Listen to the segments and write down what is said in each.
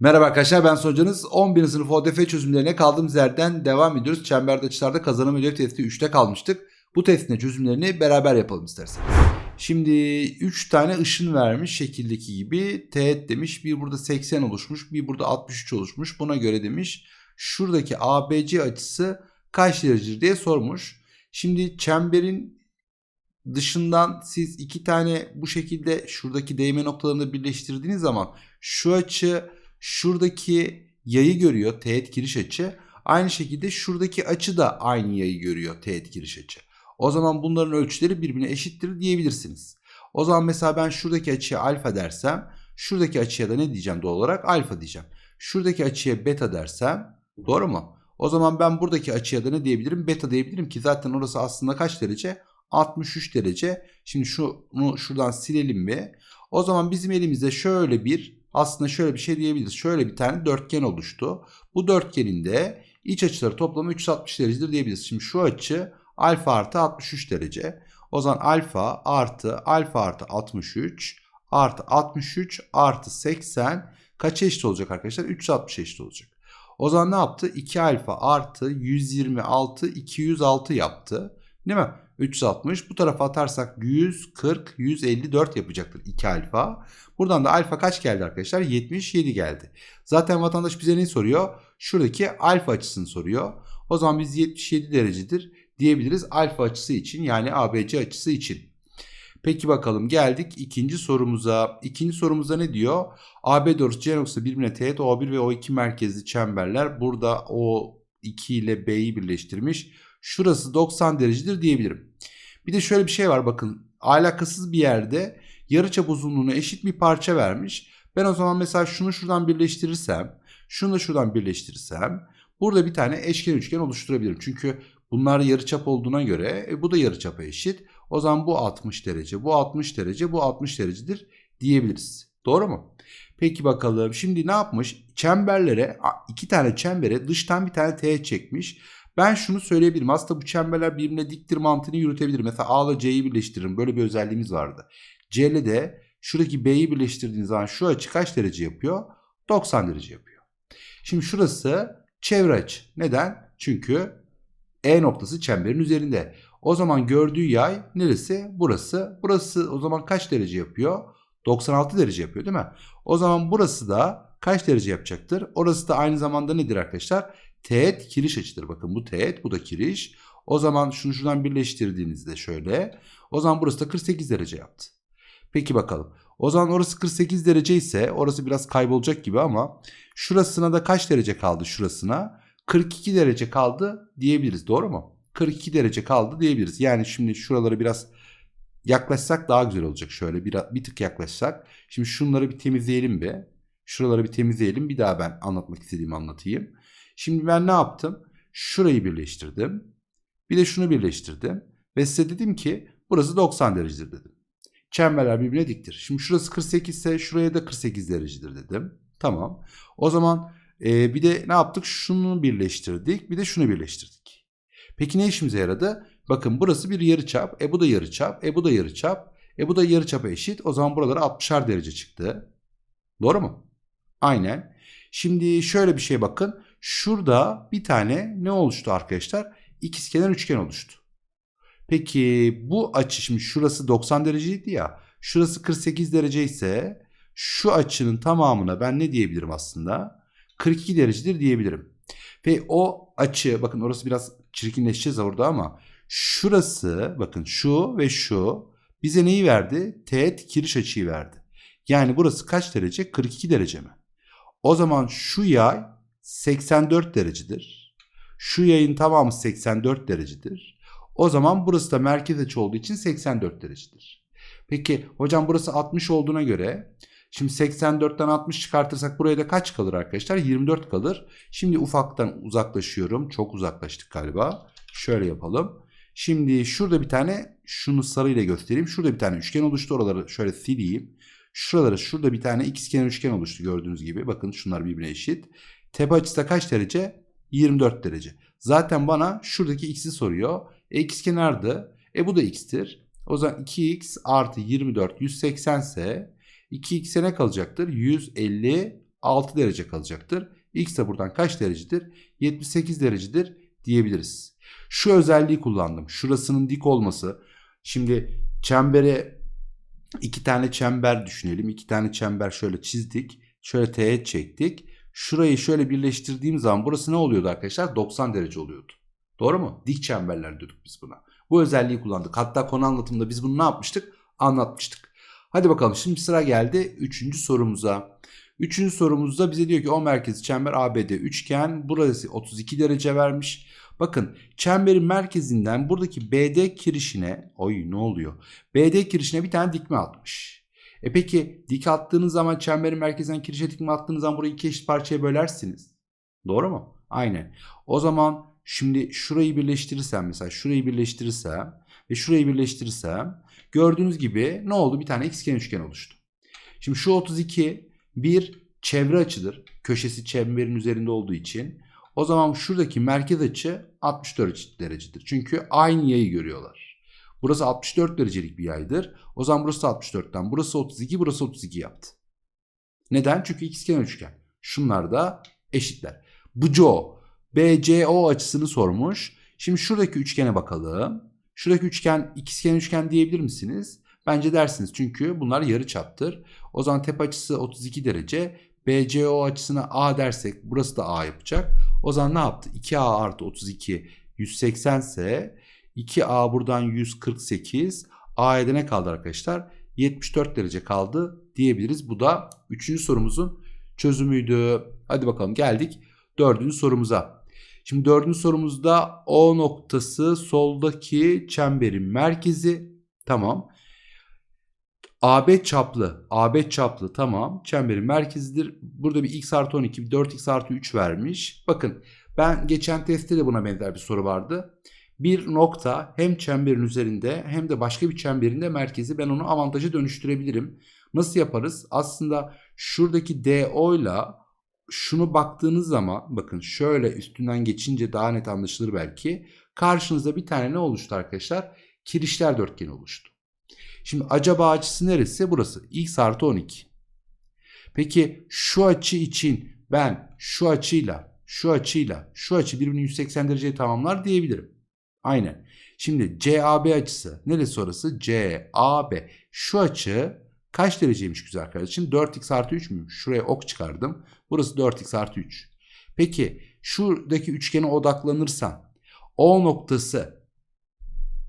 Merhaba arkadaşlar ben Sonucanız 11. sınıf ODF çözümlerine kaldığımız yerden devam ediyoruz. Çemberde açılarda kazanım ödev testi 3'te kalmıştık. Bu testin çözümlerini beraber yapalım isterseniz. Şimdi 3 tane ışın vermiş şekildeki gibi. Teğet demiş. Bir burada 80 oluşmuş. Bir burada 63 oluşmuş. Buna göre demiş. Şuradaki ABC açısı kaç derecedir diye sormuş. Şimdi çemberin dışından siz iki tane bu şekilde şuradaki değme noktalarını birleştirdiğiniz zaman şu açı şuradaki yayı görüyor teğet giriş açı. Aynı şekilde şuradaki açı da aynı yayı görüyor teğet giriş açı. O zaman bunların ölçüleri birbirine eşittir diyebilirsiniz. O zaman mesela ben şuradaki açıya alfa dersem şuradaki açıya da ne diyeceğim doğal olarak alfa diyeceğim. Şuradaki açıya beta dersem doğru mu? O zaman ben buradaki açıya da ne diyebilirim? Beta diyebilirim ki zaten orası aslında kaç derece? 63 derece. Şimdi şunu şuradan silelim mi? O zaman bizim elimizde şöyle bir aslında şöyle bir şey diyebiliriz. Şöyle bir tane dörtgen oluştu. Bu dörtgenin de iç açıları toplamı 360 derecedir diyebiliriz. Şimdi şu açı alfa artı 63 derece. O zaman alfa artı alfa artı 63 artı 63 artı 80 kaç eşit olacak arkadaşlar? 360 eşit olacak. O zaman ne yaptı? 2 alfa artı 126 206 yaptı. Değil mi? 360. Bu tarafa atarsak 140, 154 yapacaktır 2 alfa. Buradan da alfa kaç geldi arkadaşlar? 77 geldi. Zaten vatandaş bize ne soruyor? Şuradaki alfa açısını soruyor. O zaman biz 77 derecedir diyebiliriz alfa açısı için yani ABC açısı için. Peki bakalım geldik ikinci sorumuza. İkinci sorumuzda ne diyor? AB doğrusu C noktası birbirine teğet O1 ve O2 merkezli çemberler. Burada O2 ile B'yi birleştirmiş. Şurası 90 derecedir diyebilirim. Bir de şöyle bir şey var bakın. Alakasız bir yerde yarıçap uzunluğuna eşit bir parça vermiş. Ben o zaman mesela şunu şuradan birleştirirsem, şunu da şuradan birleştirirsem burada bir tane eşken üçgen oluşturabilirim. Çünkü bunlar yarıçap olduğuna göre e, bu da yarıçapa eşit. O zaman bu 60 derece, bu 60 derece, bu 60 derecedir diyebiliriz. Doğru mu? Peki bakalım şimdi ne yapmış? Çemberlere iki tane çembere dıştan bir tane teğet çekmiş. Ben şunu söyleyebilirim. Aslında bu çemberler birbirine diktir mantığını yürütebilirim. Mesela A ile C'yi birleştiririm. Böyle bir özelliğimiz vardı. C ile de şuradaki B'yi birleştirdiğiniz zaman şu açı kaç derece yapıyor? 90 derece yapıyor. Şimdi şurası çevre açı. Neden? Çünkü E noktası çemberin üzerinde. O zaman gördüğü yay neresi? Burası. Burası o zaman kaç derece yapıyor? 96 derece yapıyor değil mi? O zaman burası da kaç derece yapacaktır? Orası da aynı zamanda nedir arkadaşlar? Teğet kiriş açıdır. Bakın bu teğet bu da kiriş. O zaman şunu şuradan birleştirdiğinizde şöyle. O zaman burası da 48 derece yaptı. Peki bakalım. O zaman orası 48 derece ise orası biraz kaybolacak gibi ama şurasına da kaç derece kaldı şurasına? 42 derece kaldı diyebiliriz. Doğru mu? 42 derece kaldı diyebiliriz. Yani şimdi şuraları biraz yaklaşsak daha güzel olacak. Şöyle bir, bir tık yaklaşsak. Şimdi şunları bir temizleyelim bir. Şuraları bir temizleyelim. Bir daha ben anlatmak istediğimi anlatayım. Şimdi ben ne yaptım? Şurayı birleştirdim. Bir de şunu birleştirdim. Ve size dedim ki burası 90 derecedir dedim. Çemberler birbirine diktir. Şimdi şurası 48 ise şuraya da 48 derecedir dedim. Tamam. O zaman e, bir de ne yaptık? Şunu birleştirdik. Bir de şunu birleştirdik. Peki ne işimize yaradı? Bakın burası bir yarıçap. E bu da yarıçap. E bu da yarıçap. E bu da yarıçapa eşit. O zaman buralara 60'ar derece çıktı. Doğru mu? Aynen. Şimdi şöyle bir şey bakın. Şurada bir tane ne oluştu arkadaşlar? İkizkenar üçgen oluştu. Peki bu açı şimdi şurası 90 dereceydi ya. Şurası 48 derece ise şu açının tamamına ben ne diyebilirim aslında? 42 derecedir diyebilirim. Ve o açı bakın orası biraz çirkinleşeceğiz orada ama şurası bakın şu ve şu bize neyi verdi? Teğet kiriş açıyı verdi. Yani burası kaç derece? 42 derece mi? O zaman şu yay 84 derecedir. Şu yayın tamamı 84 derecedir. O zaman burası da merkez açı olduğu için 84 derecedir. Peki hocam burası 60 olduğuna göre şimdi 84'ten 60 çıkartırsak buraya da kaç kalır arkadaşlar? 24 kalır. Şimdi ufaktan uzaklaşıyorum. Çok uzaklaştık galiba. Şöyle yapalım. Şimdi şurada bir tane şunu sarıyla göstereyim. Şurada bir tane üçgen oluştu. Oraları şöyle sileyim. Şuraları şurada bir tane ikizkenar üçgen oluştu gördüğünüz gibi. Bakın şunlar birbirine eşit. Tepe açısı da kaç derece? 24 derece. Zaten bana şuradaki x'i soruyor. E ikizkenardı. E bu da x'tir. O zaman 2x artı 24 180 ise 2x'e ne kalacaktır? 156 6 derece kalacaktır. X de buradan kaç derecedir? 78 derecedir diyebiliriz. Şu özelliği kullandım. Şurasının dik olması. Şimdi çembere iki tane çember düşünelim. İki tane çember şöyle çizdik. Şöyle teğet çektik. Şurayı şöyle birleştirdiğim zaman burası ne oluyordu arkadaşlar? 90 derece oluyordu. Doğru mu? Dik çemberler diyorduk biz buna. Bu özelliği kullandık. Hatta konu anlatımında biz bunu ne yapmıştık? Anlatmıştık. Hadi bakalım şimdi sıra geldi 3. sorumuza. Üçüncü sorumuzda bize diyor ki o merkezi çember ABD üçgen. Burası 32 derece vermiş. Bakın çemberin merkezinden buradaki BD kirişine oy ne oluyor? BD kirişine bir tane dikme atmış. E peki dik attığınız zaman çemberin merkezinden kirişe dikme attığınız zaman burayı iki eşit parçaya bölersiniz. Doğru mu? Aynen. O zaman şimdi şurayı birleştirirsem mesela şurayı birleştirirsem ve şurayı birleştirirsem gördüğünüz gibi ne oldu? Bir tane ikizkenar üçgen oluştu. Şimdi şu 32 bir çevre açıdır. Köşesi çemberin üzerinde olduğu için. O zaman şuradaki merkez açı 64 derecedir. Çünkü aynı yayı görüyorlar. Burası 64 derecelik bir yaydır. O zaman burası 64'ten. Burası 32, burası 32 yaptı. Neden? Çünkü ikizkenar üçgen. Şunlar da eşitler. BCO, BCO açısını sormuş. Şimdi şuradaki üçgene bakalım. Şuradaki üçgen ikizkenar üçgen diyebilir misiniz? Bence dersiniz çünkü bunlar yarı çaptır. O zaman tepe açısı 32 derece. BCO açısına A dersek burası da A yapacak. O zaman ne yaptı? 2A artı 32 180 ise 2A buradan 148. A'ya ne kaldı arkadaşlar? 74 derece kaldı diyebiliriz. Bu da 3. sorumuzun çözümüydü. Hadi bakalım geldik 4. sorumuza. Şimdi 4. sorumuzda O noktası soldaki çemberin merkezi. Tamam. AB çaplı. AB çaplı tamam. Çemberin merkezidir. Burada bir x artı 12, bir 4x artı 3 vermiş. Bakın ben geçen testte de buna benzer bir soru vardı. Bir nokta hem çemberin üzerinde hem de başka bir çemberinde merkezi ben onu avantaja dönüştürebilirim. Nasıl yaparız? Aslında şuradaki DO ile şunu baktığınız zaman bakın şöyle üstünden geçince daha net anlaşılır belki. Karşınızda bir tane ne oluştu arkadaşlar? Kirişler dörtgeni oluştu. Şimdi acaba açısı neresi? Burası. X artı 12. Peki şu açı için ben şu açıyla, şu açıyla, şu açı birbirini 180 dereceye tamamlar diyebilirim. Aynen. Şimdi CAB açısı neresi orası? CAB. Şu açı kaç dereceymiş güzel kardeşim? 4x artı 3 mü? Şuraya ok çıkardım. Burası 4x artı 3. Peki şuradaki üçgene odaklanırsan O noktası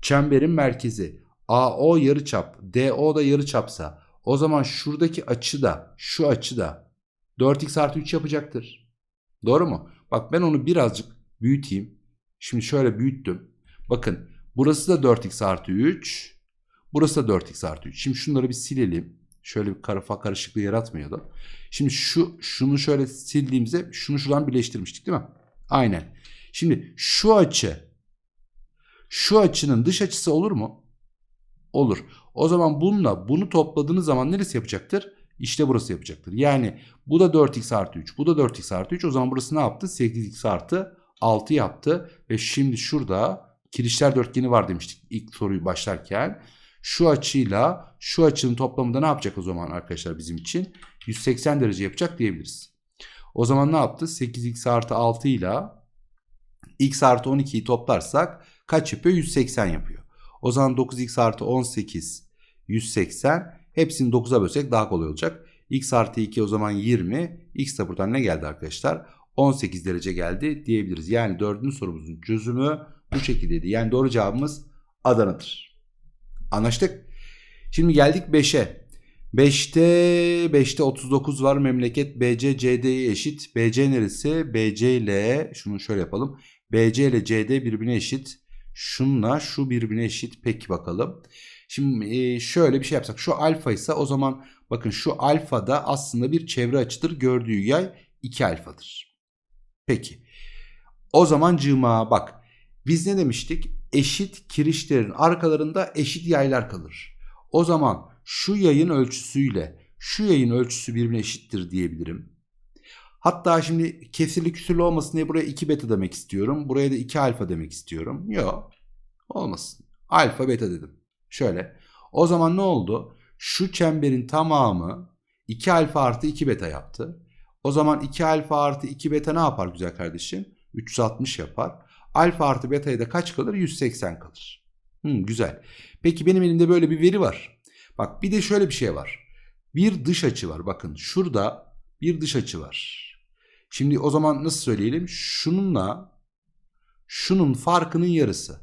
çemberin merkezi AO yarıçap, DO da yarıçapsa o zaman şuradaki açı da şu açı da 4x artı 3 yapacaktır. Doğru mu? Bak ben onu birazcık büyüteyim. Şimdi şöyle büyüttüm. Bakın burası da 4x artı 3. Burası da 4x artı 3. Şimdi şunları bir silelim. Şöyle bir karafa karışıklığı yaratmayalım. Şimdi şu şunu şöyle sildiğimizde şunu şuradan birleştirmiştik değil mi? Aynen. Şimdi şu açı şu açının dış açısı olur mu? Olur. O zaman bununla bunu topladığınız zaman neresi yapacaktır? İşte burası yapacaktır. Yani bu da 4x artı 3. Bu da 4x artı 3. O zaman burası ne yaptı? 8x artı 6 yaptı. Ve şimdi şurada kirişler dörtgeni var demiştik ilk soruyu başlarken. Şu açıyla şu açının toplamında ne yapacak o zaman arkadaşlar bizim için? 180 derece yapacak diyebiliriz. O zaman ne yaptı? 8x artı 6 ile x artı 12'yi toplarsak kaç yapıyor? 180 yapıyor. O zaman 9x artı 18 180 hepsini 9'a bölsek daha kolay olacak. x artı 2 o zaman 20. x de buradan ne geldi arkadaşlar? 18 derece geldi diyebiliriz. Yani dördüncü sorumuzun çözümü bu şekildeydi. Yani doğru cevabımız Adana'dır. Anlaştık. Şimdi geldik 5'e. 5'te 5'te 39 var. Memleket BC CD'ye eşit. BC neresi? BC ile şunu şöyle yapalım. BC ile CD birbirine eşit. Şunla şu birbirine eşit. Peki bakalım. Şimdi şöyle bir şey yapsak. Şu alfa ise o zaman bakın şu alfa da aslında bir çevre açıdır. Gördüğü yay 2 alfadır. Peki. O zaman cıma bak. Biz ne demiştik? Eşit kirişlerin arkalarında eşit yaylar kalır. O zaman şu yayın ölçüsüyle şu yayın ölçüsü birbirine eşittir diyebilirim. Hatta şimdi kesirli küsürlü olmasın diye buraya 2 beta demek istiyorum. Buraya da 2 alfa demek istiyorum. Yok. Olmasın. Alfa beta dedim. Şöyle. O zaman ne oldu? Şu çemberin tamamı 2 alfa artı 2 beta yaptı. O zaman 2 alfa artı 2 beta ne yapar güzel kardeşim? 360 yapar. Alfa artı beta'ya da kaç kalır? 180 kalır. Hmm, güzel. Peki benim elimde böyle bir veri var. Bak bir de şöyle bir şey var. Bir dış açı var. Bakın şurada bir dış açı var. Şimdi o zaman nasıl söyleyelim? Şununla şunun farkının yarısı.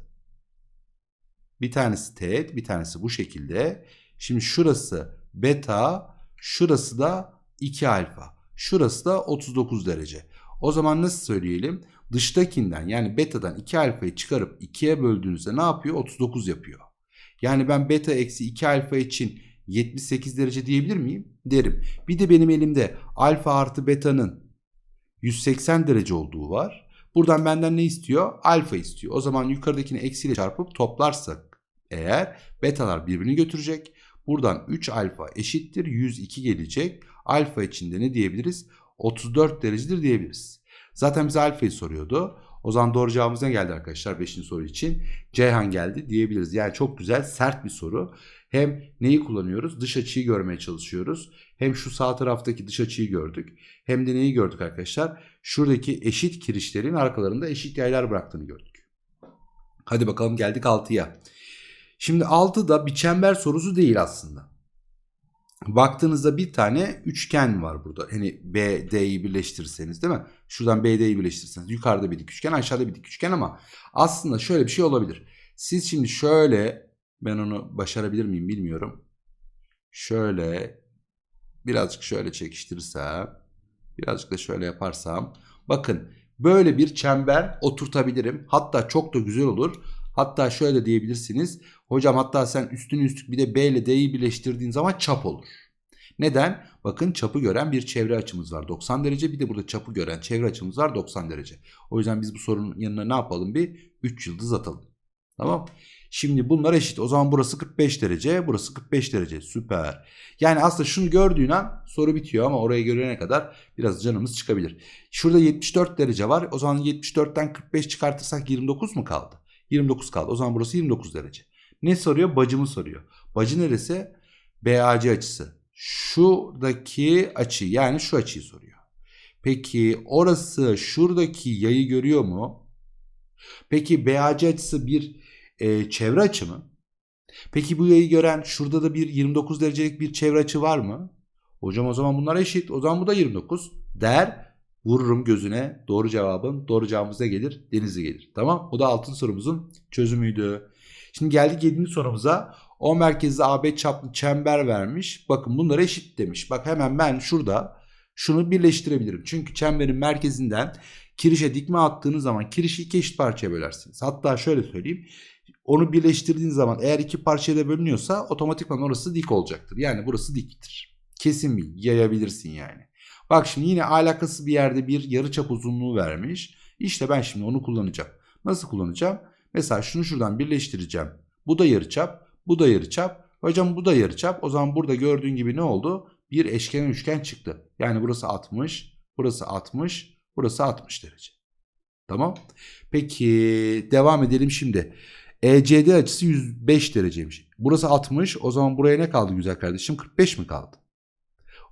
Bir tanesi teğet, bir tanesi bu şekilde. Şimdi şurası beta, şurası da 2 alfa. Şurası da 39 derece. O zaman nasıl söyleyelim? Dıştakinden yani beta'dan 2 alfayı çıkarıp 2'ye böldüğünüzde ne yapıyor? 39 yapıyor. Yani ben beta eksi 2 alfa için 78 derece diyebilir miyim? Derim. Bir de benim elimde alfa artı beta'nın 180 derece olduğu var. Buradan benden ne istiyor? Alfa istiyor. O zaman yukarıdakini eksiyle çarpıp toplarsak eğer betalar birbirini götürecek. Buradan 3 alfa eşittir 102 gelecek. Alfa içinde ne diyebiliriz? 34 derecedir diyebiliriz. Zaten bize alfayı soruyordu. O zaman doğru cevabımız ne geldi arkadaşlar 5. soru için? Ceyhan geldi diyebiliriz. Yani çok güzel sert bir soru. Hem neyi kullanıyoruz? Dış açıyı görmeye çalışıyoruz. Hem şu sağ taraftaki dış açıyı gördük. Hem de neyi gördük arkadaşlar? Şuradaki eşit kirişlerin arkalarında eşit yaylar bıraktığını gördük. Hadi bakalım geldik 6'ya. Şimdi 6 da bir çember sorusu değil aslında. Baktığınızda bir tane üçgen var burada. Hani BD'yi birleştirirseniz değil mi? Şuradan BD'yi birleştirirseniz yukarıda bir dik üçgen aşağıda bir dik üçgen ama aslında şöyle bir şey olabilir. Siz şimdi şöyle ben onu başarabilir miyim bilmiyorum. Şöyle birazcık şöyle çekiştirirsem birazcık da şöyle yaparsam bakın böyle bir çember oturtabilirim. Hatta çok da güzel olur. Hatta şöyle diyebilirsiniz. Hocam hatta sen üstünü üstlük bir de B ile D'yi birleştirdiğin zaman çap olur. Neden? Bakın çapı gören bir çevre açımız var 90 derece. Bir de burada çapı gören çevre açımız var 90 derece. O yüzden biz bu sorunun yanına ne yapalım? Bir 3 yıldız atalım. Tamam. Şimdi bunlar eşit. O zaman burası 45 derece, burası 45 derece. Süper. Yani aslında şunu gördüğün an soru bitiyor ama oraya görene kadar biraz canımız çıkabilir. Şurada 74 derece var. O zaman 74'ten 45 çıkartırsak 29 mu kaldı? 29 kaldı. O zaman burası 29 derece. Ne soruyor? Bacımı soruyor. Bacı neresi? BAC açısı. Şuradaki açı yani şu açıyı soruyor. Peki orası şuradaki yayı görüyor mu? Peki BAC açısı bir e, çevre açı mı? Peki bu yayı gören şurada da bir 29 derecelik bir çevre açı var mı? Hocam o zaman bunlar eşit. O zaman bu da 29 der. Vururum gözüne. Doğru cevabın. Doğru cevabımız ne gelir? Denizli gelir. Tamam. O da altın sorumuzun çözümüydü. Şimdi geldik 7. sorumuza. O merkezli AB çaplı çember vermiş. Bakın bunlar eşit demiş. Bak hemen ben şurada şunu birleştirebilirim. Çünkü çemberin merkezinden kirişe dikme attığınız zaman kirişi iki eşit parçaya bölersiniz. Hatta şöyle söyleyeyim. Onu birleştirdiğiniz zaman eğer iki parçaya da bölünüyorsa otomatikman orası dik olacaktır. Yani burası diktir. Kesin bir yayabilirsin yani. Bak şimdi yine alakası bir yerde bir yarıçap uzunluğu vermiş. İşte ben şimdi onu kullanacağım. Nasıl kullanacağım? Mesela şunu şuradan birleştireceğim. Bu da yarıçap, bu da yarıçap. Hocam bu da yarıçap. O zaman burada gördüğün gibi ne oldu? Bir eşkenar üçgen çıktı. Yani burası 60, burası 60, burası 60 derece. Tamam. Peki devam edelim şimdi. ECD açısı 105 dereceymiş. Burası 60. O zaman buraya ne kaldı güzel kardeşim? 45 mi kaldı?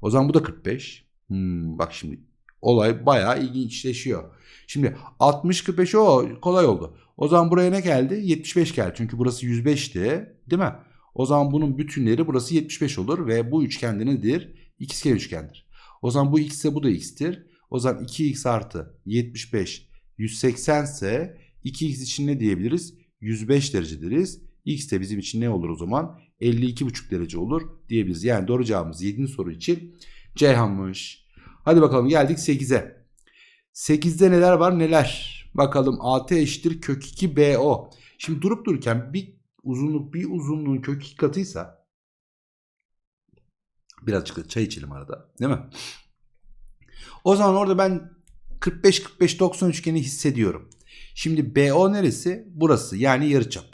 O zaman bu da 45. Hmm, bak şimdi olay bayağı ilginçleşiyor. Şimdi 60-45 o kolay oldu. O zaman buraya ne geldi? 75 geldi. Çünkü burası 105'ti değil mi? O zaman bunun bütünleri burası 75 olur ve bu üçgen de nedir? İkizkenar üçgendir. O zaman bu x ise bu da x'tir. O zaman 2x artı 75 180 ise 2x için ne diyebiliriz? 105 derece deriz. X de bizim için ne olur o zaman? 52,5 derece olur diyebiliriz. Yani doğru cevabımız 7. soru için Ceyhan'mış. Hadi bakalım geldik 8'e. 8'de neler var neler? Bakalım AT eşittir kök 2 BO. Şimdi durup dururken bir uzunluk bir uzunluğun kök 2 katıysa birazcık çay içelim arada değil mi? O zaman orada ben 45-45-90 üçgeni hissediyorum. Şimdi BO neresi? Burası yani yarıçap.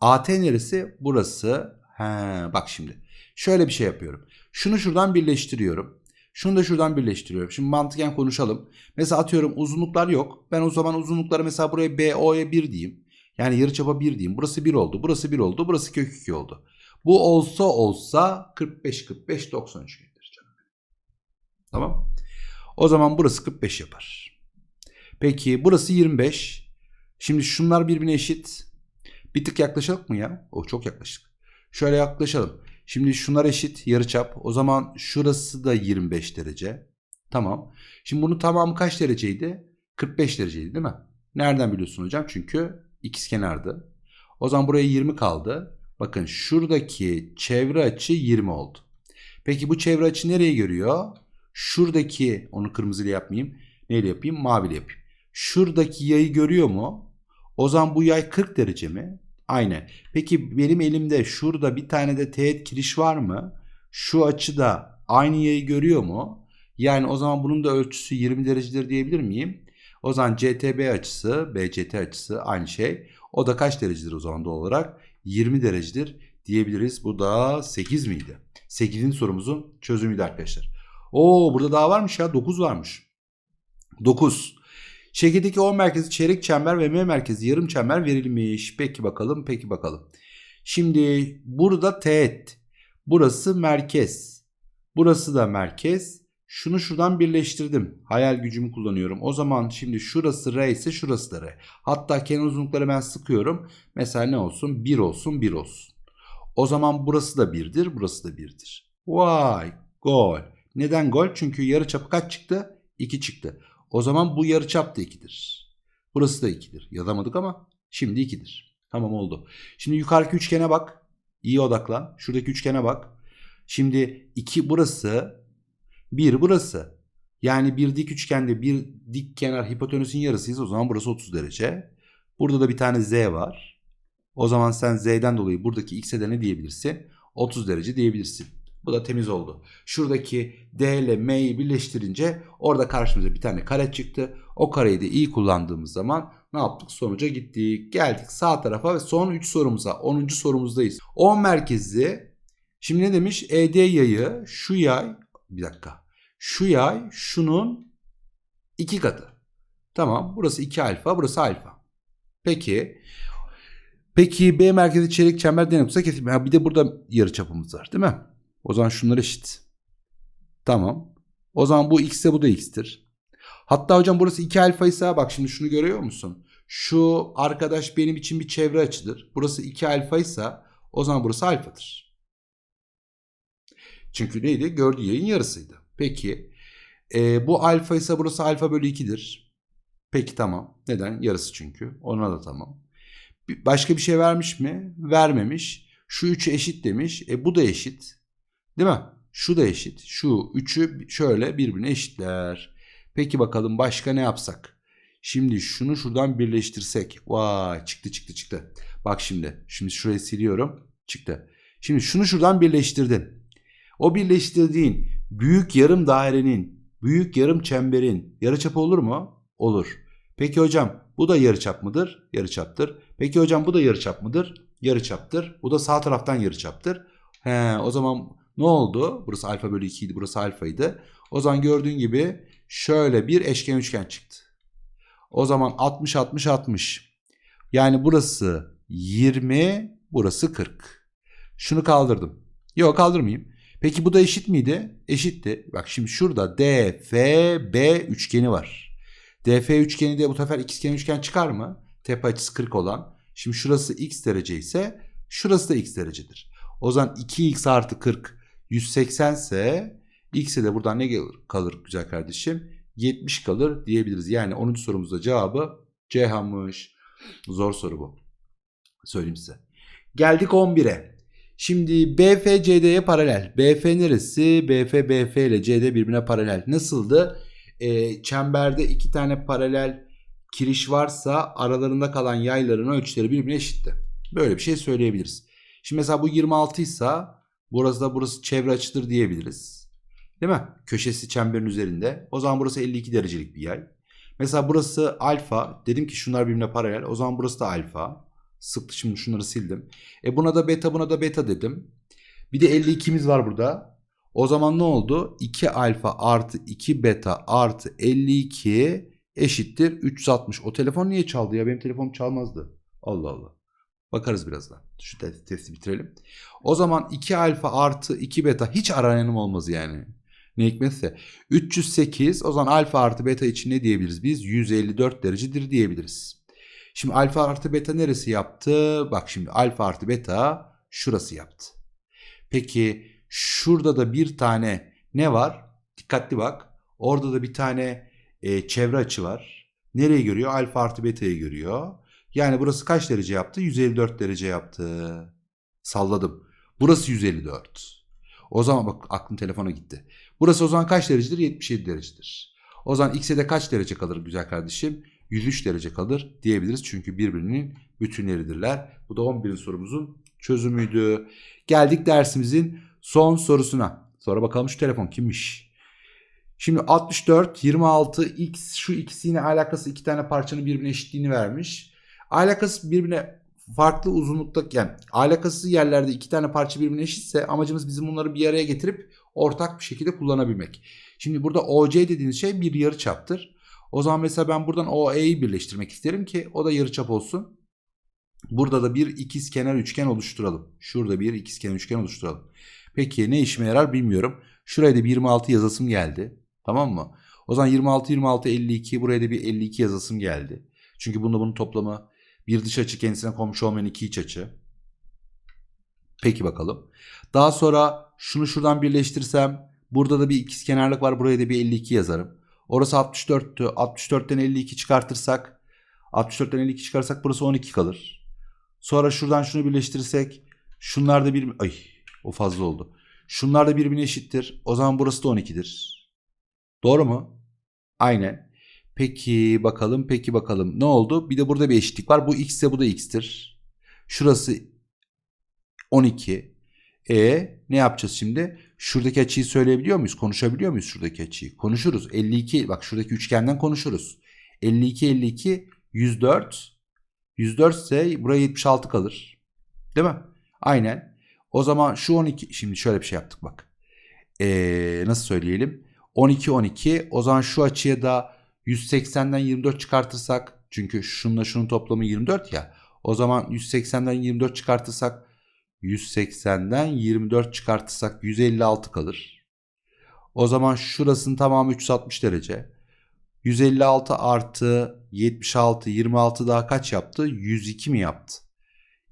AT neresi? Burası. He, bak şimdi. Şöyle bir şey yapıyorum. Şunu şuradan birleştiriyorum. Şunu da şuradan birleştiriyorum. Şimdi mantıken konuşalım. Mesela atıyorum uzunluklar yok. Ben o zaman uzunlukları mesela buraya BO'ya 1 diyeyim. Yani yarıçapa 1 diyeyim. Burası 1 oldu. Burası 1 oldu. Burası kök 2 oldu. Bu olsa olsa 45 45 90 üçgendir canım. Tamam. O zaman burası 45 yapar. Peki burası 25. Şimdi şunlar birbirine eşit. Bir tık yaklaşalım mı ya? O çok yaklaştık. Şöyle yaklaşalım. Şimdi şunlar eşit yarıçap. O zaman şurası da 25 derece. Tamam. Şimdi bunun tamamı kaç dereceydi? 45 dereceydi değil mi? Nereden biliyorsun hocam? Çünkü ikizkenardı. O zaman buraya 20 kaldı. Bakın şuradaki çevre açı 20 oldu. Peki bu çevre açı nereye görüyor? Şuradaki onu kırmızıyla yapmayayım. Neyle yapayım? Maviyle yapayım. Şuradaki yayı görüyor mu? O zaman bu yay 40 derece mi? Aynen. Peki benim elimde şurada bir tane de teğet kiriş var mı? Şu açıda aynı yayı görüyor mu? Yani o zaman bunun da ölçüsü 20 derecedir diyebilir miyim? O zaman CTB açısı, BCT açısı aynı şey. O da kaç derecedir o zaman doğal olarak? 20 derecedir diyebiliriz. Bu da 8 miydi? 8'in sorumuzun çözümüydü arkadaşlar. Oo burada daha varmış ya 9 varmış. 9. Şekildeki O merkezi çeyrek çember ve M merkezi yarım çember verilmiş. Peki bakalım, peki bakalım. Şimdi burada teğet. Burası merkez. Burası da merkez. Şunu şuradan birleştirdim. Hayal gücümü kullanıyorum. O zaman şimdi şurası R ise şurası da R. Hatta kenar uzunlukları ben sıkıyorum. Mesela ne olsun? 1 olsun, 1 olsun. O zaman burası da 1'dir, burası da 1'dir. Vay, gol. Neden gol? Çünkü yarıçapı kaç çıktı? 2 çıktı. O zaman bu yarıçap da 2'dir. Burası da 2'dir. Yazamadık ama şimdi 2'dir. Tamam oldu. Şimdi yukarıki üçgene bak. İyi odaklan. Şuradaki üçgene bak. Şimdi 2 burası, 1 burası. Yani bir dik üçgende bir dik kenar hipotenüsün yarısıyız. O zaman burası 30 derece. Burada da bir tane z var. O zaman sen z'den dolayı buradaki x'e de ne diyebilirsin? 30 derece diyebilirsin. Bu da temiz oldu. Şuradaki D ile M'yi birleştirince orada karşımıza bir tane kare çıktı. O kareyi de iyi kullandığımız zaman ne yaptık? Sonuca gittik. Geldik sağ tarafa ve son 3 sorumuza. 10. sorumuzdayız. 10 merkezli. Şimdi ne demiş? ED yayı şu yay bir dakika. Şu yay şunun iki katı. Tamam burası 2 alfa burası alfa. Peki Peki B merkezi çeyrek çember D noktası kesim. Ha, bir de burada yarı çapımız var değil mi? O zaman şunlar eşit. Tamam. O zaman bu x ise bu da x'tir. Hatta hocam burası 2 alfa ise bak şimdi şunu görüyor musun? Şu arkadaş benim için bir çevre açıdır. Burası 2 alfa ise o zaman burası alfadır. Çünkü neydi? Gördüğü yayın yarısıydı. Peki e, bu alfa ise burası alfa bölü 2'dir. Peki tamam. Neden? Yarısı çünkü. Ona da tamam. Başka bir şey vermiş mi? Vermemiş. Şu üçü eşit demiş. E bu da eşit. Değil mi? Şu da eşit. Şu üçü şöyle birbirine eşitler. Peki bakalım başka ne yapsak? Şimdi şunu şuradan birleştirsek. Vay çıktı çıktı çıktı. Bak şimdi. Şimdi şurayı siliyorum. Çıktı. Şimdi şunu şuradan birleştirdin. O birleştirdiğin büyük yarım dairenin, büyük yarım çemberin yarıçapı olur mu? Olur. Peki hocam bu da yarıçap mıdır? Yarıçaptır. Peki hocam bu da yarıçap mıdır? Yarıçaptır. Bu da sağ taraftan yarıçaptır. He, o zaman ne oldu? Burası alfa bölü 2 idi. Burası alfaydı. O zaman gördüğün gibi şöyle bir eşkenar üçgen çıktı. O zaman 60 60 60. Yani burası 20, burası 40. Şunu kaldırdım. Yok kaldırmayayım. Peki bu da eşit miydi? Eşitti. Bak şimdi şurada DFB üçgeni var. DF üçgeni de bu sefer ikizkenar üçgen çıkar mı? Tepe açısı 40 olan. Şimdi şurası x derece ise şurası da x derecedir. O zaman 2x artı 40 180 ise x'e de buradan ne kalır güzel kardeşim? 70 kalır diyebiliriz. Yani 10. sorumuzda cevabı Ceyhan'mış. Zor soru bu. Söyleyeyim size. Geldik 11'e. Şimdi BF CD'ye paralel. BF neresi? BF BF ile CD birbirine paralel. Nasıldı? Ee, çemberde iki tane paralel kiriş varsa aralarında kalan yayların ölçüleri birbirine eşitti. Böyle bir şey söyleyebiliriz. Şimdi mesela bu 26 ise burası da burası çevre açıdır diyebiliriz. Değil mi? Köşesi çemberin üzerinde. O zaman burası 52 derecelik bir yay. Mesela burası alfa. Dedim ki şunlar birbirine paralel. O zaman burası da alfa. Sıktı şimdi şunları sildim. E buna da beta buna da beta dedim. Bir de 52'miz var burada. O zaman ne oldu? 2 alfa artı 2 beta artı 52 eşittir 360. O telefon niye çaldı ya? Benim telefonum çalmazdı. Allah Allah. Bakarız birazdan. Şu testi bitirelim. O zaman 2 alfa artı 2 beta hiç arayanım olmaz yani. Ne hikmetse. 308 o zaman alfa artı beta için ne diyebiliriz biz? 154 derecedir diyebiliriz. Şimdi alfa artı beta neresi yaptı? Bak şimdi alfa artı beta şurası yaptı. Peki şurada da bir tane ne var? Dikkatli bak. Orada da bir tane e, çevre açı var. Nereyi görüyor? Alfa artı beta'yı görüyor. Yani burası kaç derece yaptı? 154 derece yaptı. Salladım. Burası 154. O zaman bak aklım telefona gitti. Burası o zaman kaç derecedir? 77 derecedir. O zaman x'e de kaç derece kalır güzel kardeşim? 103 derece kalır diyebiliriz. Çünkü birbirinin bütünleridirler. Bu da 11. sorumuzun çözümüydü. Geldik dersimizin son sorusuna. Sonra bakalım şu telefon kimmiş? Şimdi 64, 26, x şu ikisi alakası iki tane parçanın birbirine eşitliğini vermiş. Alakası birbirine farklı uzunlukta yani alakasız yerlerde iki tane parça birbirine eşitse amacımız bizim bunları bir araya getirip ortak bir şekilde kullanabilmek. Şimdi burada OC dediğiniz şey bir yarıçaptır. O zaman mesela ben buradan OE'yi birleştirmek isterim ki o da yarıçap olsun. Burada da bir ikizkenar üçgen oluşturalım. Şurada bir ikizkenar üçgen oluşturalım. Peki ne işime yarar bilmiyorum. Şuraya da bir 26 yazasım geldi. Tamam mı? O zaman 26 26 52 buraya da bir 52 yazasım geldi. Çünkü bunda bunun toplamı bir dış açı kendisine komşu olmayan iki iç açı. Peki bakalım. Daha sonra şunu şuradan birleştirsem burada da bir ikizkenarlık var. Buraya da bir 52 yazarım. Orası 64'tü. 64'ten 52 çıkartırsak 64'ten 52 çıkarsak burası 12 kalır. Sonra şuradan şunu birleştirirsek şunlar da bir ay o fazla oldu. Şunlar da birbirine eşittir. O zaman burası da 12'dir. Doğru mu? Aynen. Peki bakalım peki bakalım ne oldu? Bir de burada bir eşitlik var. Bu x ise bu da x'tir. Şurası 12. E ne yapacağız şimdi? Şuradaki açıyı söyleyebiliyor muyuz? Konuşabiliyor muyuz şuradaki açıyı? Konuşuruz. 52 bak şuradaki üçgenden konuşuruz. 52 52 104 104 ise buraya 76 kalır. Değil mi? Aynen. O zaman şu 12 şimdi şöyle bir şey yaptık bak. Ee, nasıl söyleyelim? 12 12 o zaman şu açıya da 180'den 24 çıkartırsak çünkü şununla şunun toplamı 24 ya. O zaman 180'den 24 çıkartırsak 180'den 24 çıkartırsak 156 kalır. O zaman şurasının tamamı 360 derece. 156 artı 76 26 daha kaç yaptı? 102 mi yaptı?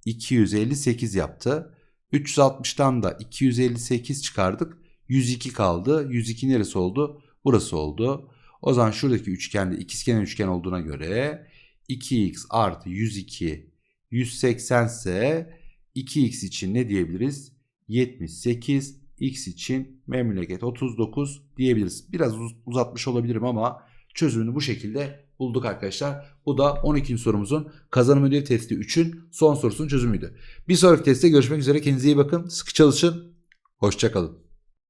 258 yaptı. 360'tan da 258 çıkardık. 102 kaldı. 102 neresi oldu? Burası oldu. O zaman şuradaki üçgende ikizkenar üçgen olduğuna göre 2x artı 102 180 ise 2x için ne diyebiliriz? 78 x için memleket 39 diyebiliriz. Biraz uzatmış olabilirim ama çözümünü bu şekilde bulduk arkadaşlar. Bu da 12. sorumuzun kazanım ödevi testi 3'ün son sorusunun çözümüydü. Bir sonraki testte görüşmek üzere. Kendinize iyi bakın. Sıkı çalışın. Hoşçakalın.